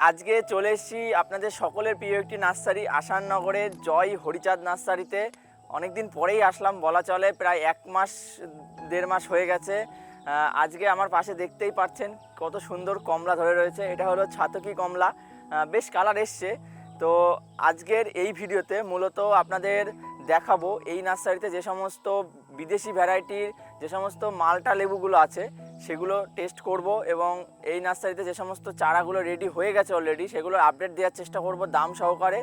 আজকে চলে এসেছি আপনাদের সকলের প্রিয় একটি নার্সারি আসাননগরের জয় হরিচাঁদ নার্সারিতে। অনেকদিন পরেই আসলাম, বলা চলে প্রায় এক মাস, দেড় মাস হয়ে গেছে। আজকে আমার পাশে দেখতেই পাচ্ছেন কত সুন্দর কমলা ধরে রয়েছে। এটা হলো ছাতকি কমলা। বেশ কালার এসছে। তো আজকের এই ভিডিওতে মূলত আপনাদের দেখাবো এই নার্সারিতে যে সমস্ত বিদেশি ভ্যারাইটির, যে সমস্ত মালটা লেবুগুলো আছে সেগুলো টেস্ট করব এবং এই নার্সারিতে যে সমস্ত চারাগুলো রেডি হয়ে গেছে অলরেডি সেগুলো আপডেট দেওয়ার চেষ্টা করব দাম সহকারে।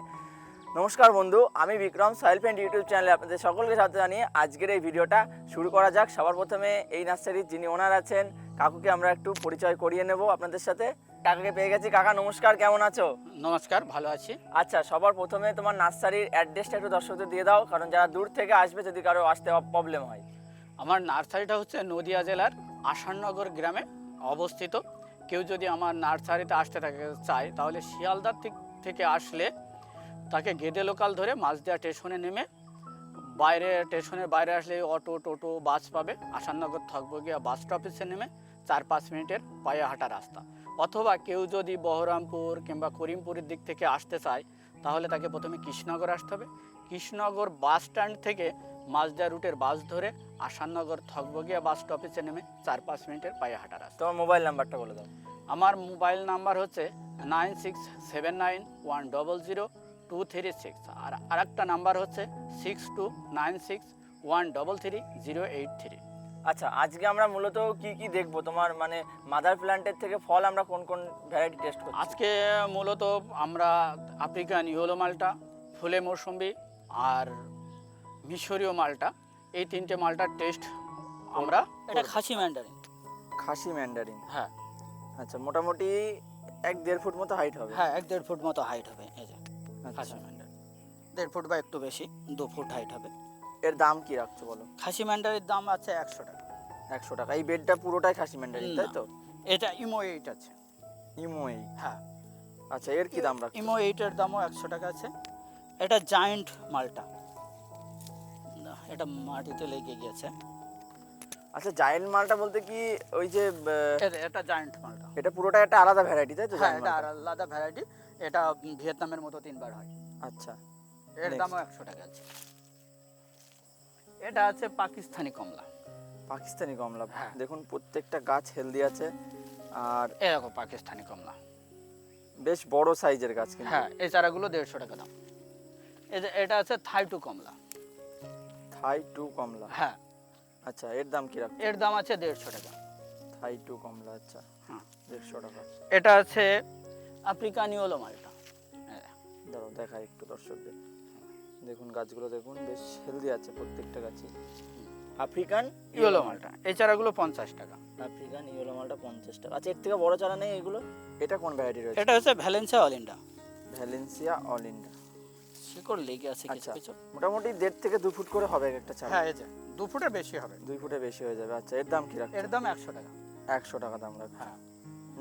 নমস্কার বন্ধু আমি বিক্রম সয়েল পেন্ট ইউটিউব চ্যানেলে আপনাদের সকলকে সাথে জানিয়ে আজকের এই ভিডিওটা শুরু করা যাক। সবার প্রথমে এই নার্সারির যিনি ওনার আছেন কাকুকে আমরা একটু পরিচয় করিয়ে নেব আপনাদের সাথে। কাকাকে পেয়ে গেছি। কাকা নমস্কার কেমন আছো? নমস্কার ভালো আছি। আচ্ছা সবার প্রথমে তোমার নার্সারির অ্যাড্রেসটা একটু দর্শকদের দিয়ে দাও কারণ যারা দূর থেকে আসবে যদি কারও আসতে প্রবলেম হয়। আমার নার্সারিটা হচ্ছে নদিয়া জেলার আসাননগর গ্রামে অবস্থিত। কেউ যদি আমার নার্সারিতে আসতে থাকে, চায়, তাহলে শিয়ালদার দিক থেকে আসলে তাকে গেদে লোকাল ধরে মাঝদিয়া স্টেশনে নেমে বাইরে, স্টেশনের বাইরে আসলে অটো, টোটো, বাস পাবে। আসাননগর থাকব গিয়া বাস স্টপেজে নেমে চার পাঁচ মিনিটের পায়ে হাঁটা রাস্তা। অথবা কেউ যদি বহরমপুর কিংবা করিমপুরের দিক থেকে আসতে চায়, তাহলে তাকে প্রথমে কৃষ্ণনগর আসতে হবে। কৃষ্ণনগর বাস স্ট্যান্ড থেকে মাঝদা রুটের বাস ধরে আসাননগর থকবগিয়া বাস স্টপেজে নেমে চার পাঁচ মিনিটের পায়ে হাঁটা রাস্তা। তোমার মোবাইল নাম্বারটা বলে দাও। আমার মোবাইল নাম্বার হচ্ছে nine six seven nine one double zero two three six আর আরেকটা নাম্বার হচ্ছে six two nine six one double three zero eight three. আচ্ছা আজকে আমরা মূলত কি কি দেখব? তোমার মানে মাদার প্ল্যান্টের থেকে ফল আমরা কোন কোন ভ্যারাইটি টেস্ট করছি? আজকে মূলত আমরা আফ্রিকান ইয়েলো মালটা ফুলে মৌসুম্বি আর মিশরীয় মালটা এই তিনটে মালটার টেস্ট আমরা এটা খাসি ম্যান্ডারিন। খাসি ম্যান্ডারিন? হ্যাঁ। আচ্ছা মোটামুটি এক দেড় ফুট মতো হাইট হবে। হ্যাঁ এক দেড় ফুট মতো হাইট হবে এই যে আচ্ছা। খাসি ম্যান্ডারিন। দেড় ফুট বা একটু বেশি দু ফুট হাইট হবে। এর দাম কি রাখছো বলো? খাসি ম্যান্ডারির দাম আছে একশো টাকা। একশো টাকা। এই বেডটা পুরোটাই খাসি ম্যান্ডারিন তাই তো? এটা ইমো এইট আছে। Imo eight. হ্যাঁ। আচ্ছা এর কি দাম রাখছো? ইমো এইটের দামও একশো টাকা আছে। এটা জায়েন্ট মালটা। এটা মাটিতে লেগে গিয়েছে আচ্ছা জায়েন্ট মালটা বলতে কি ওই যে এটা- জায়েন্ট মালটা। এটা পুরোটা একটা আলাদা ভ্যারাইটি তাই তো হ্যাঁ এটা আলাদা ভ্যারাইটি এটা ভিয়েতনামের মতো তিনবার হয়। আচ্ছা। এর দামও একশো টাকা আছে। এটা আছে পাকিস্তানি কমলা। পাকিস্তানি কমলা। হ্যাঁ। দেখুন প্রত্যেকটা গাছ হেলদি আছে। আর এরকম পাকিস্তানি কমলা। বেশ বড় সাইজের গাছ কিন্তু। হ্যাঁ এই চারাগুলো দেড়শো টাকা দাম। এটা আছে থাই টু কমলা। থাই টু কমলা? হ্যাঁ। আচ্ছা এর দাম কি এর দাম আছে দেড়শো টাকা। থাই টু কমলা আচ্ছা। হ্যাঁ। দেড়শো টাকা। এটা আছে আফ্রিকান ইয়েলো মালটা। হ্যাঁ, দাঁড়াও দেখাই একটু দর্শকদের। দেখুন গাছগুলো দেখুন বেশ হেলদি আছে প্রত্যেকটা গাছই। আফ্রিকান ইয়েলো মালটা। এই চারাগুলো পঞ্চাশ টাকা। আফ্রিকান ইয়েলো মালটা পঞ্চাশ টাকা। আচ্ছা এর থেকে বড় চারা নেই এগুলো? এটা কোন ভ্যারাইটি রয়েছে? এটা হচ্ছে Valencia Olinda. Valencia all India শিকড় লেগে আছে কিছু আচ্ছা কিছু। মোটামুটি দেড় থেকে দু ফুট করে হবে একটা চারা। হ্যাঁ এই যে দু ফুটের বেশি হবে। দুই ফুটে বেশি হয়ে যাবে আচ্ছা এর দাম কি রাখছো এর দাম একশো টাকা। একশো টাকা দাম রাখবে হ্যাঁ।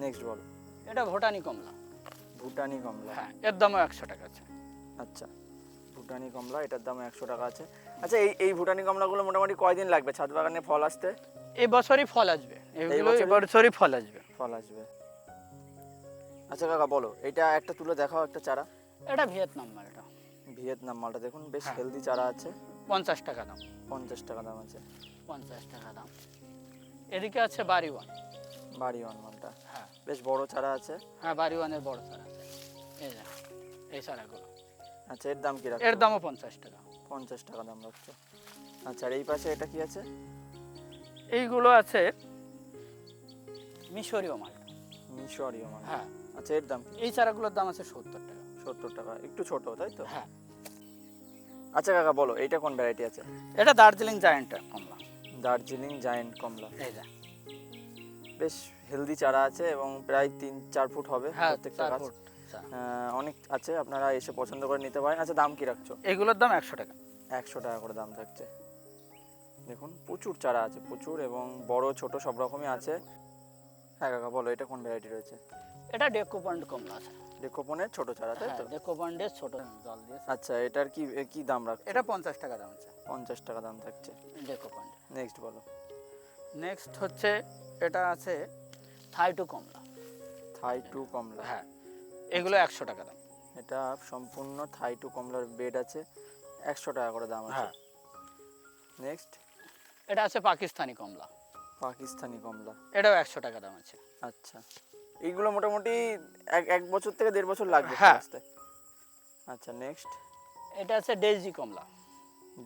নেক্সট বলো। এটা ভুটানি কমলা। ভুটানি কমলা। হ্যাঁ এর দামও একশো টাকা আছে। আচ্ছা ভুটানি কমলা এটার দাম একশো টাকা আছে। আচ্ছা এই এই ভুটানি কমলাগুলো মোটামুটি কয়দিন লাগবে ছাদ বাগানে ফল আসতে? এই বছরই ফল আসবে। এগুলো এই বছরই ফল আসবে। ফল আসবে। আচ্ছা কাকা বলো এটা একটা তুলে দেখাও একটা চারা। এটা ভিয়েতনাম মালটা। ভিয়েতনাম মালটা দেখুন বেশ হ্যাঁ। হেলদি চারা আছে। পঞ্চাশ টাকা দাম। পঞ্চাশ টাকা দাম আছে। পঞ্চাশ টাকা দাম। এদিকে আছে বাড়ি ওয়ান বাড়ি ওয়ান মালটা। হ্যাঁ। বেশ বড় চারা আছে। হ্যাঁ বাড়ি ওয়ানের বড় চারা আছে। এই যে এই চারাগুলো। আচ্ছা এর দাম কি রাখছো? এর দামও পঞ্চাশ টাকা। পঞ্চাশ টাকা দাম রাখছো। আচ্ছা আর এই পাশে এটা কি আছে? এইগুলো আছে মিশরীয় মাল। মিশরীয় মাল। হ্যাঁ। আচ্ছা এর দাম কি? এই চারাগুলোর দাম আছে সত্তর টাকা। সত্তর টাকা। একটু ছোট তাই তো? হ্যাঁ। আচ্ছা কাকা বলো এইটা কোন ভ্যারাইটি আছে? এটা দার্জিলিং জায়েন্ট কমলা। দার্জিলিং জায়েন্ট কমলা। এই যে। বেশ হেলদি চারা আছে এবং প্রায় তিন চার ফুট হবে হ্যাঁ প্রত্যেকটা গাছ। আহ, অনেক আছে আপনারা এসে পছন্দ করে নিতে পারেন। আচ্ছা দাম কি রাখছো? এগুলোর দাম একশো টাকা। একশো টাকা করে দাম থাকছে। দেখুন প্রচুর চারা আছে প্রচুর এবং বড় ছোট সব রকমই আছে। হ্যাঁ কাকা বলো এটা কোন ভ্যারাইটি রয়েছে? এটা ডেকো পয়েন্ট কমলা আছে। ডেকোপনের ছোট চারা তাই হ্যাঁ তো? ডেকো পয়েন্টের ছোট জল দিয়ে আচ্ছা এটার কি কি দাম রাখ এটা পঞ্চাশ টাকা দাম আছে। পঞ্চাশ টাকা দাম থাকছে। ডেকো পয়েন্ট নেক্সট বলো। নেক্সট হচ্ছে এটা আছে থাই টু কমলা। থাই টু কমলা। হ্যাঁ এগুলো একশো টাকা দাম। এটা সম্পূর্ণ থাই টু কমলার বেড আছে একশো টাকা করে দাম আছে। হ্যাঁ। নেক্সট এটা আছে পাকিস্তানি কমলা। পাকিস্তানি কমলা। এটাও একশো টাকা দাম আছে। আচ্ছা। এইগুলো মোটামুটি এক এক বছর থেকে দেড় বছর লাগবে হ্যাঁ। আসতে। আচ্ছা নেক্সট এটা আছে ডেইজি কমলা।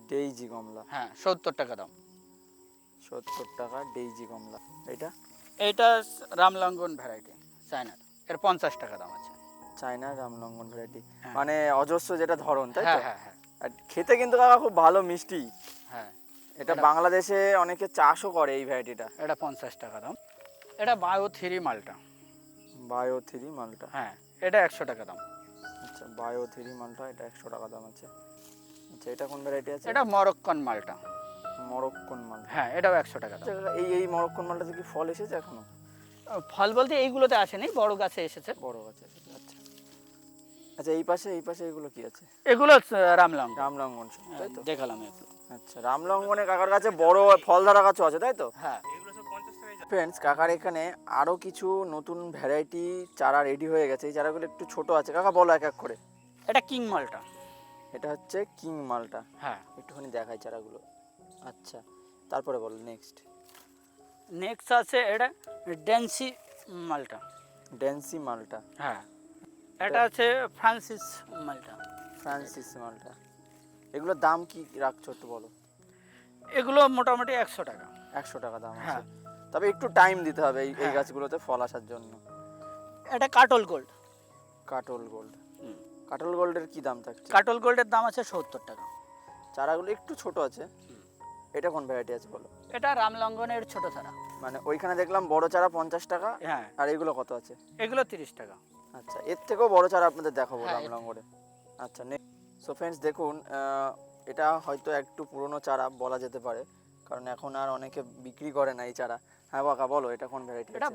ডেইজি কমলা। হ্যাঁ সত্তর টাকা দাম। সত্তর টাকা ডেইজি কমলা। এটা? এইটা রামলঙ্গন ভ্যারাইটি চায়নার। এর পঞ্চাশ টাকা দাম আছে। চায়না রামলঙ্গন ভ্যারাইটি হ্যাঁ। মানে অজস্র যেটা ধরন তাই হ্যাঁ তো? হ্যাঁ হ্যাঁ আর খেতে কিন্তু কাকা খুব ভালো মিষ্টি। হ্যাঁ। এটা এটা- বাংলাদেশে অনেকে চাষও করে এই ভ্যারাইটিটা এটা পঞ্চাশ টাকা দাম। এটা বায়ো থ্রি মালটা। বায়ো থ্রি মালটা। হ্যাঁ এটা একশো টাকা দাম। আচ্ছা বায়ো থ্রি মালটা এটা একশো টাকা দাম আছে। আচ্ছা এটা কোন ভ্যারাইটি আছে? এটা মরক্কন মালটা। মরক্কন মাল হ্যাঁ এটাও একশো টাকা দাম। আচ্ছা, এই এই মরক্কন মালটাতে কি ফল এসেছে এখনও? ফল বলতে এইগুলোতে আসেনি বড় গাছে এসেছে। বড় গাছ এসেছে আচ্ছা। আচ্ছা এই পাশে এই পাশে এগুলো কি আছে? এগুলো রামলঙ্গন। রামলঙ্গন তাই তো? দেখালাম এগুলো আচ্ছা রামলঙ্গনে কাকার কাছে বড় ফল ধরা গাছও আছে তাই তো? হ্যাঁ। ফ্রেন্ডস কাকার এখানে আরও কিছু নতুন ভ্যারাইটি চারা রেডি হয়ে গেছে। এই চারাগুলো একটু ছোট আছে। কাকা বলো এক এক করে। এটা কিং মালটা। এটা হচ্ছে কিং মালটা। হ্যাঁ। একটুখানি দেখাই চারাগুলো। আচ্ছা তারপরে বলো নেক্সট নেক্সট আছে এটা ডেন্সি মালটা। ডেন্সি মালটা। হ্যাঁ। এটা আছে ফ্রান্সিস মালটা। ফ্রান্সিস মালটা। এগুলোর দাম কি রাখছো একটু বলো। এগুলো মোটামুটি একশো টাকা। একশো টাকা দাম আছে। হ্যাঁ। তবে একটু টাইম দিতে হবে এই এই হ্যাঁ। গাছগুলোতে ফল আসার জন্য। এটা কাটল গোল্ড কাটল গোল্ড কাটল গোল্ডের কি দাম থাকছে? কাটল গোল্ডের দাম আছে সত্তর টাকা। চারাগুলো একটু ছোট আছে। এটা কোন ভ্যারাইটি আছে বলো? এটা রামলঙ্গনের ছোট চারা। মানে ওইখানে দেখলাম বড় চারা পঞ্চাশ টাকা হ্যাঁ। আর এগুলো কত আছে? এগুলো তিরিশ টাকা। আচ্ছা এর থেকেও বড় চারা আপনাদের দেখাবো হ্যাঁ, এর- রামলঙ্গরে আচ্ছা সো ফ্রেন্ডস দেখুন আহ, এটা হয়তো একটু পুরনো চারা বলা যেতে পারে কারণ এখন আর অনেকে বিক্রি করে না এই চারা। হ্যাঁ বাকা বলো এটা কোন ভ্যারাইটি এটা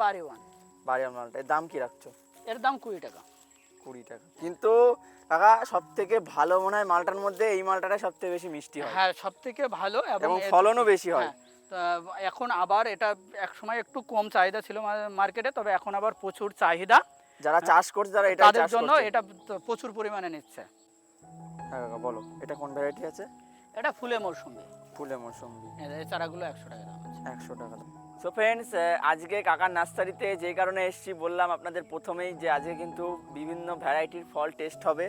মালটা এর দাম কি রাখছো? এর দাম কুড়ি টাকা। কুড়ি টাকা। কিন্তু কাকা সব থেকে ভালো মনে হয় মালটার মধ্যে এই মালটাটা সব থেকে বেশি মিষ্টি হয়। হ্যাঁ সব থেকে ভালো এবং ফলনও বেশি হয়। হ্যাঁ, এখন আবার এটা এক সময় একটু কম চাহিদা ছিল মার্কেটে তবে এখন আবার প্রচুর চাহিদা। যারা চাষ করছে তারা এটা তাদের জন্য এটা প্রচুর পরিমাণে নিচ্ছে। হ্যাঁ কাকা বলো এটা কোন ভ্যারাইটি আছে? এটা ফুলে মৌসুমি ফুলে মৌসুম্বি এই চারাগুলো একশো টাকা দাম আছে। একশো টাকা সো ফ্রেন্ডস আজকে কাকার নার্সারিতে যে কারণে এসেছি বললাম আপনাদের প্রথমেই যে আজকে কিন্তু বিভিন্ন ভ্যারাইটির ফল টেস্ট হবে।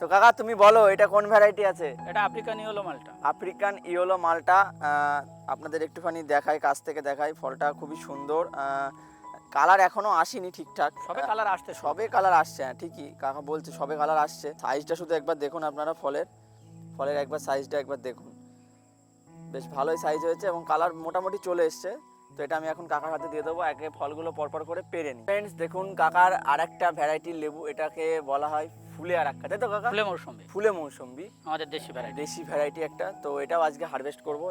তো কাকা তুমি বলো এটা কোন ভ্যারাইটি আছে? এটা আফ্রিকান ইয়েলো মালটা। আফ্রিকান ইয়োলো মালটা আপনাদের একটুখানি দেখাই কাছ থেকে দেখাই। ফলটা খুবই সুন্দর কালার এখনও আসেনি ঠিকঠাক। সবে কালার আসছে সব কালার আসছে হ্যাঁ ঠিকই। কাকা বলছে সবে কালার আসছে। সাইজটা শুধু একবার দেখুন আপনারা ফলের। ফলের একবার সাইজটা একবার দেখুন। বেশ ভালোই সাইজ হয়েছে এবং কালার মোটামুটি চলে এসছে। তো এটা আমি এখন কাকার হাতে দিয়ে দেবো। একে ফলগুলো পরপর করে পেরে নিই। ফ্রেন্ডস দেখুন কাকার আর একটা ভ্যারাইটির লেবু এটাকে বলা হয় ফুলে আর একটা তাই তো কাকা? ফুলে মৌসুমি ফুলে মৌসুম্বি। আমাদের দেশি ভ্যারাইটি দেশি ভ্যারাইটি একটা। তো এটাও আজকে হারভেস্ট করব।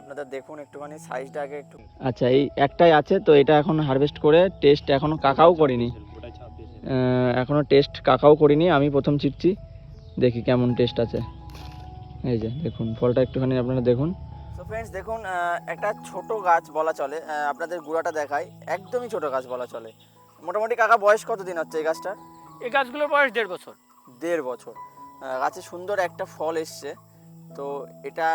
আপনাদের দেখুন একটুখানি সাইজটা আগে একটু। আচ্ছা এই একটাই আছে তো এটা এখন হারভেস্ট করে টেস্ট এখনও কাকাও করিনি। আহ, এখনও টেস্ট কাকাও করিনি আমি প্রথম চিটছি দেখি কেমন টেস্ট আছে। এই যে দেখুন ফলটা একটুখানি আপনারা দেখুন। ফ্রেন্ডস দেখুন একটা ছোট গাছ বলা চলে আপনাদের গুঁড়াটা দেখায় একদমই ছোট গাছ বলা চলে। মোটামুটি কাকা বয়স কতদিন হচ্ছে এই গাছটার? এই গাছগুলোর বয়স দেড় বছর। দেড় বছর। গাছে সুন্দর একটা ফল এসছে। তো এটা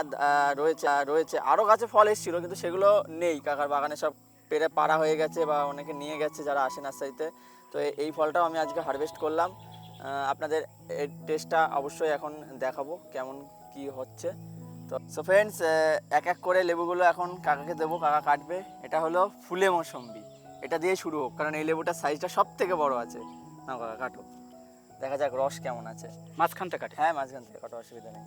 রয়েছে রয়েছে। আরও গাছে ফল এসেছিল কিন্তু সেগুলো নেই। কাকার বাগানে সব পেরে পাড়া হয়ে গেছে বা অনেকে নিয়ে গেছে যারা আসে নার্সারিতে। তো এই ফলটাও আমি আজকে হারভেস্ট করলাম। আপনাদের এর টেস্টটা অবশ্যই এখন দেখাবো কেমন কি হচ্ছে। তো সো ফ্রেন্ডস এক এক করে লেবুগুলো এখন কাকাকে দেবো কাকা কাটবে। এটা হলো ফুলে মৌসম্বি। এটা দিয়ে শুরু হোক কারণ এই লেবুটার সাইজটা সব থেকে বড় আছে। না কাকা কাটো। দেখা যাক রস কেমন আছে। মাঝখান থেকে কাটে। হ্যাঁ মাঝখান থেকে কাটো অসুবিধা নেই।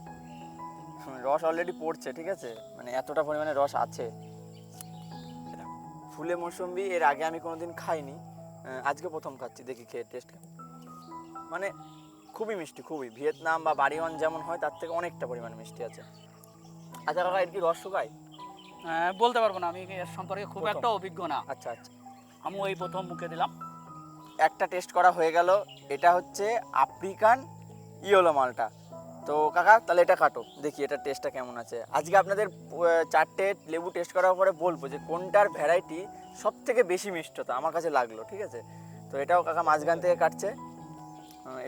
রস অলরেডি পড়ছে ঠিক আছে? মানে এতটা পরিমাণে রস আছে। ফুলে মৌসুম্বি এর আগে আমি কোনোদিন খাইনি। আজকে প্রথম খাচ্ছি দেখি খেয়ে টেস্ট মানে খুবই মিষ্টি খুবই। ভিয়েতনাম বা বাড়িওয়ান যেমন হয় তার থেকে অনেকটা পরিমাণে মিষ্টি আছে। আচ্ছা কাকা এর কি রস শুকায় হ্যাঁ, বলতে পারব না আমি এর সম্পর্কে খুব একটা অভিজ্ঞ না। আচ্ছা আচ্ছা। আমি ওই প্রথম মুখে দিলাম। একটা টেস্ট করা হয়ে গেল এটা হচ্ছে আফ্রিকান ইয়োলো মালটা। তো কাকা তাহলে এটা কাটো দেখি এটা টেস্টটা কেমন আছে। আজকে আপনাদের চারটে লেবু টেস্ট করার পরে বলব যে কোনটার ভ্যারাইটি সব থেকে বেশি মিষ্টতা আমার কাছে লাগল ঠিক আছে? তো এটাও কাকা মাঝখান থেকে কাটছে।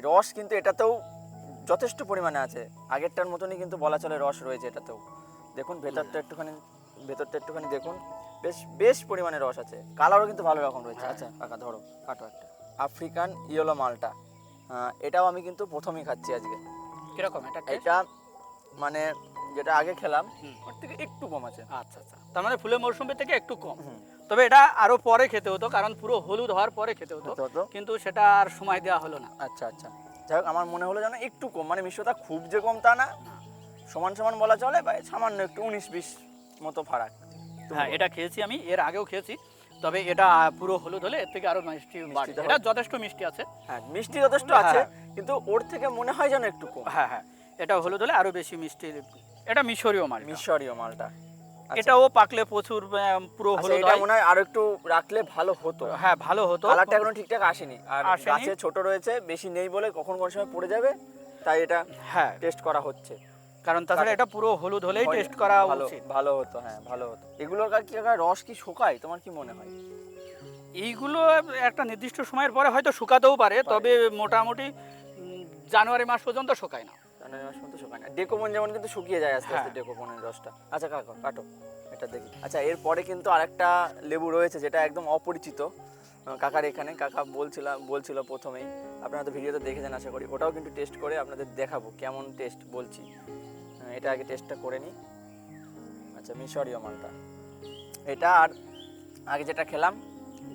রস কিন্তু এটাতেও যথেষ্ট পরিমাণে আছে। আগেরটার মতনই কিন্তু বলা চলে রস রয়েছে এটাতেও। দেখুন ভেতরটা একটুখানি ভেতরটা একটুখানি দেখুন। বেশ বেশ পরিমাণে রস আছে। কালারও কিন্তু ভালো রকম রয়েছে। আচ্ছা। কাকা ধরো কাটো একটা। আফ্রিকান ইয়েলো মালটা। এটাও আমি কিন্তু প্রথমেই খাচ্ছি আজকে। কীরকম? এটা এটা মানে যেটা আগে খেলাম ওর থেকে একটু কম আছে। আচ্ছা আচ্ছা। তার মানে ফুলের মৌসুমি থেকে একটু কম। তবে এটা আরও পরে খেতে হতো কারণ পুরো হলুদ হওয়ার পরে খেতে হতো। কিন্তু সেটা আর সময় দেওয়া হলো না। আচ্ছা আচ্ছা। যাই হোক আমার মনে হলো যেন একটু কম। মানে মিশ্রতা খুব যে কম তা না। সমান সমান বলা চলে বা সামান্য একটু উনিশ বিশ মতো ফারাক। হ্যাঁ এটা খেয়েছি আমি এর আগেও খেয়েছি তবে এটা পুরো হলুদ হলে এর থেকে আরও মিষ্টি এটা যথেষ্ট মিষ্টি আছে। হ্যাঁ মিষ্টি যথেষ্ট আছে কিন্তু ওর থেকে মনে হয় যেন একটু কম। হ্যাঁ হ্যাঁ এটা হলুদ হলে আরও বেশি মিষ্টি এটা মিশরীয় মাল মিশরীয় মালটা। আচ্ছা। এটাও পাকলে প্রচুর পুরো আচ্ছা, হলুদ এটা মনে হয় আরও একটু রাখলে ভালো হতো। হ্যাঁ ভালো হতো। কালারটা এখনও ঠিকঠাক আসেনি। আর। গাছে ছোট রয়েছে বেশি নেই বলে কখন কোন সময় পড়ে যাবে তাই এটা হ্যাঁ। টেস্ট করা হচ্ছে। কারণ তাছাড়া এটা পুরো হলুদ হলেই টেস্ট করা ভালো উচিত। ভালো হতো হ্যাঁ ভালো হতো। এগুলোর কি রস কি শোকায়? তোমার কি মনে হয়? এইগুলো একটা নির্দিষ্ট সময়ের পরে হয়তো শুকাতেও পারে তবে মোটামুটি জানুয়ারি মাস পর্যন্ত শুকায় না। জানুয়ারি মাস পর্যন্ত শুকায় না। ডেকোপন যেমন কিন্তু শুকিয়ে যায় আস্তে আস্তে হ্যাঁ। ডেকোপনের রসটা। আচ্ছা কাকো কাটো এটা দেখি। আচ্ছা এরপরে কিন্তু আরেকটা লেবু রয়েছে যেটা একদম অপরিচিত। কাকার এখানে কাকা বলছিলাম বলছিল প্রথমেই। আপনারা তো ভিডিওতে দেখেছেন আশা করি। ওটাও কিন্তু টেস্ট করে আপনাদের দেখাবো কেমন টেস্ট বলছি। এটা আগে টেস্টটা করে নিই আচ্ছা মিশরীয় মালটা এটা আর আগে যেটা খেলাম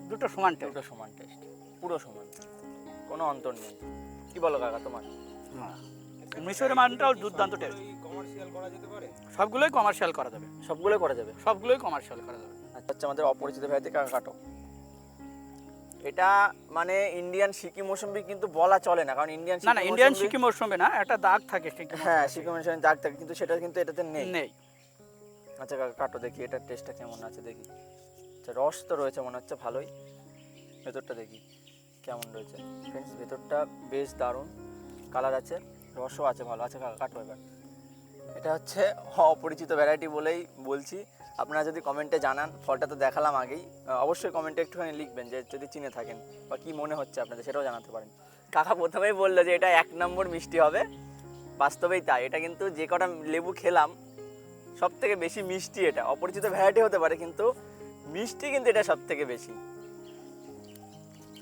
দুটো সমান টেস্ট দুটো সমান টেস্ট পুরো সমান। কোনো অন্তর নেই। কি বলো কাকা তোমার? মিশরের মানটাও দুর্দান্ত টেস্ট সবগুলোই কমার্শিয়াল করা যাবে। সবগুলোই করা যাবে? সবগুলোই কমার্শিয়াল করা যাবে। আচ্ছা হচ্ছে আমাদের অপরিচিত ভাইতে কাকা কাটো। এটা মানে ইন্ডিয়ান সিকি মৌসুম্বি কিন্তু বলা চলে না কারণ ইন্ডিয়ান না না ইন্ডিয়ান সিকিম মরশুমে না একটা দাগ থাকে হ্যাঁ সিকি মৌসুমে দাগ থাকে কিন্তু সেটা কিন্তু এটাতে নেই। নেই। আচ্ছা কাকা কাটো দেখি এটার টেস্টটা কেমন আছে দেখি। আচ্ছা রস তো রয়েছে মনে হচ্ছে ভালোই। ভেতরটা দেখি কেমন রয়েছে। ফ্রেন্ডস ভেতরটা বেশ দারুণ। কালার আছে রসও আছে ভালো আছে কাকা কাটো এবার। এটা হচ্ছে অপরিচিত ভ্যারাইটি বলেই বলছি। আপনারা যদি কমেন্টে জানান ফলটা তো দেখালাম আগেই অবশ্যই কমেন্টে একটুখানি লিখবেন যে যদি চিনে থাকেন বা কি মনে হচ্ছে আপনাদের সেটাও জানাতে পারেন। কাকা প্রথমেই বলল যে এটা এক নম্বর মিষ্টি হবে বাস্তবেই তাই। এটা কিন্তু যে কটা লেবু খেলাম সব থেকে বেশি মিষ্টি এটা। অপরিচিত ভ্যারাইটি হতে পারে কিন্তু মিষ্টি কিন্তু এটা সব থেকে বেশি।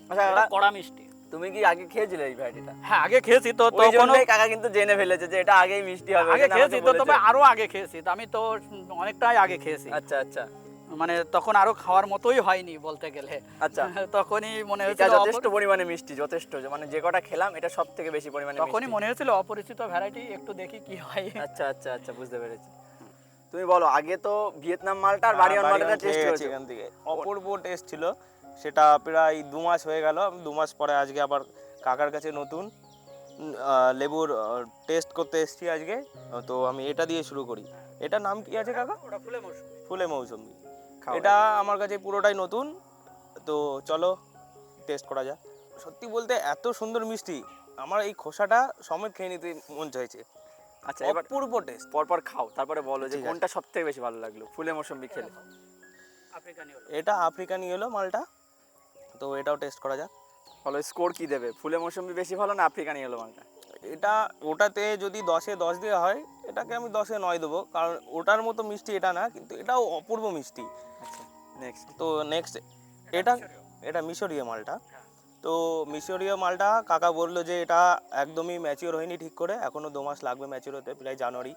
আচ্ছা কড়া মিষ্টি। তুমি কি আগে খেয়েছিলে এই ভ্যারাইটিটা হ্যাঁ আগে খেয়েছি তো তখন কাকা কিন্তু জেনে ফেলেছে যে এটা আগেই মিষ্টি হবে আগে খেয়েছি তো তবে আরও আগে খেয়েছি আমি তো অনেকটাই আগে খেয়েছি। আচ্ছা আচ্ছা। মানে তখন আরও খাওয়ার মতোই হয়নি বলতে গেলে। আচ্ছা। তখনই মনে হয়েছিল যথেষ্ট পরিমাণে মিষ্টি যথেষ্ট। মানে যে কটা খেলাম এটা সব থেকে বেশি পরিমাণে তখনই মনে হয়েছিল অপরিচিত ভ্যারাইটি একটু দেখি কি হয়। আচ্ছা আচ্ছা আচ্ছা বুঝতে পেরেছি। তুমি বলো আগে তো ভিয়েতনাম মালটা আর হ্যাঁ, মালটা টেস্ট হয়েছে এখান থেকে। অপূর্ব টেস্ট ছিল। সেটা প্রায় দু মাস হয়ে গেল। দু মাস পরে আজকে আবার কাকার কাছে নতুন লেবুর টেস্ট করতে এসেছি আজকে। তো আমি এটা দিয়ে শুরু করি। এটা নাম কি আছে কাকা? ফুলে মৌসুমি। ফুলে মৌসুমি। এটা আমার কাছে পুরোটাই নতুন। তো চলো টেস্ট করা যাক। সত্যি বলতে এত সুন্দর মিষ্টি আমার এই খোসাটা সমেত খেয়ে নিতে মন চাইছে। আচ্ছা এবার অপূর্ব টেস্ট পরপর খাও তারপরে বলো যে কোনটা সব থেকে বেশি ভালো লাগল ফুলে মৌসুম্বি খেলে। এটা আফ্রিকান ইয়েলো মালটা। তো এটাও টেস্ট করা যাক। বলো স্কোর কি দেবে? ফুলে মৌসুম্বি বেশি ভালো না আফ্রিকান ইয়েলো মালটা? এটা ওটাতে যদি দশে দশ দেওয়া হয় এটাকে আমি দশে নয় দেবো। কারণ ওটার মতো মিষ্টি এটা না কিন্তু এটাও অপূর্ব মিষ্টি। আচ্ছা নেক্সট তো নেক্সট এটা এটা মিশরীয় মালটা। তো মিশরীয় মালটা কাকা বলল যে এটা একদমই ম্যাচিওর হয়নি ঠিক করে এখনও দু মাস লাগবে ম্যাচিওর হতে প্রায় জানুয়ারি।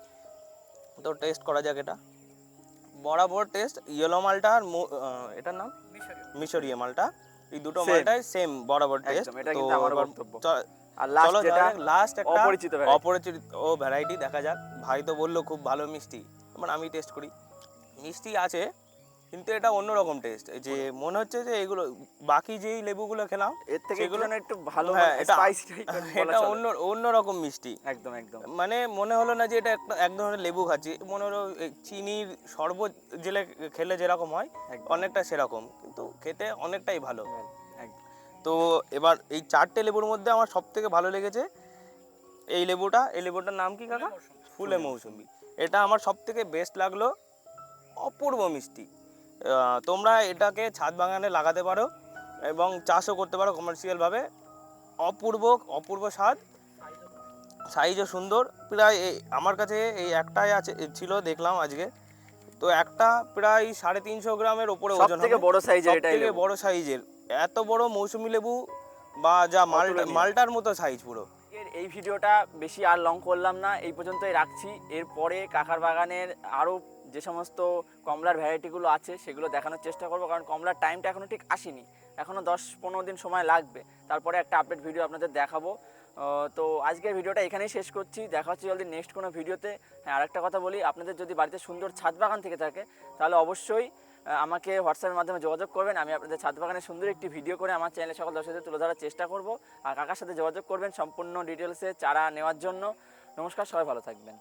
তো টেস্ট করা যাক এটা। বরাবর টেস্ট ইয়েলো মালটা আর মো- এটার নাম? মিশরীয় মালটা। এই দুটো মালটাই সেম বরাবর টেস্ট এটা কিন্তু বক্তব্য। আর লাস্ট যেটা লাস্ট একটা অপরিচিত অপরিচিত ও ভ্যারাইটি দেখা যাক। ভাই তো বলল খুব ভালো মিষ্টি। এবার আমি টেস্ট করি। মিষ্টি আছে কিন্তু এটা অন্যরকম টেস্ট যে মনে হচ্ছে যে এগুলো বাকি যেই লেবুগুলো খেলাম এর থেকে একটু সেগুলো- একটু ভালো হ্যাঁ এটা স্পাইসি এটা অন্য অন্যরকম মিষ্টি। একদম একদম। মানে মনে হলো না যে এটা একটা এক ধরনের লেবু খাচ্ছি। মনে হলো চিনির শরবত জেলে খেলে যেরকম হয় অনেকটা সেরকম। কিন্তু খেতে অনেকটাই ভালো। একদম। তো এবার এই চারটে লেবুর মধ্যে আমার সব থেকে ভালো লেগেছে এই লেবুটা। এই লেবুটার নাম কি কাকা? ফুলে মৌসুমি এটা আমার সব থেকে বেস্ট লাগল। অপূর্ব মিষ্টি। তোমরা এটাকে ছাদ বাগানে লাগাতে পারো এবং চাষও করতে পারো কমার্শিয়ালভাবে অপূর্ব অপূর্ব স্বাদ। সাইজও সুন্দর। প্রায় আমার কাছে এই একটাই আছে ছিল দেখলাম আজকে। তো একটা প্রায় সাড়ে তিনশো গ্রামের ওপরে ওজন থেকে বড় সাইজের সবথেকে লেবু। বড় সাইজের এত বড় মৌসুমি লেবু বা যা মালটা মালটার মতো সাইজ পুরো। এই ভিডিওটা বেশি আর লং করলাম না এই পর্যন্তই রাখছি। এরপরে কাকার বাগানের আরও যে সমস্ত কমলার ভ্যারাইটিগুলো আছে সেগুলো দেখানোর চেষ্টা করব কারণ কমলার টাইমটা এখনও ঠিক আসেনি। এখনও দশ পনেরো দিন সময় লাগবে। তারপরে একটা আপডেট ভিডিও আপনাদের দেখাবো। তো আজকের ভিডিওটা এখানেই শেষ করছি। দেখা হচ্ছে জলদি নেক্সট কোনো ভিডিওতে। হ্যাঁ আরেকটা কথা বলি, আপনাদের যদি বাড়িতে সুন্দর ছাদ বাগান থেকে থাকে, তাহলে অবশ্যই আমাকে হোয়াটসঅ্যাপের মাধ্যমে যোগাযোগ করবেন। আমি আপনাদের ছাদ বাগানে সুন্দর একটি ভিডিও করে আমার চ্যানেলে সকল দর্শকদের তুলে ধরার চেষ্টা করব। আর কাকার সাথে যোগাযোগ করবেন সম্পূর্ণ ডিটেলসে চারা নেওয়ার জন্য। নমস্কার, সবাই ভালো থাকবেন।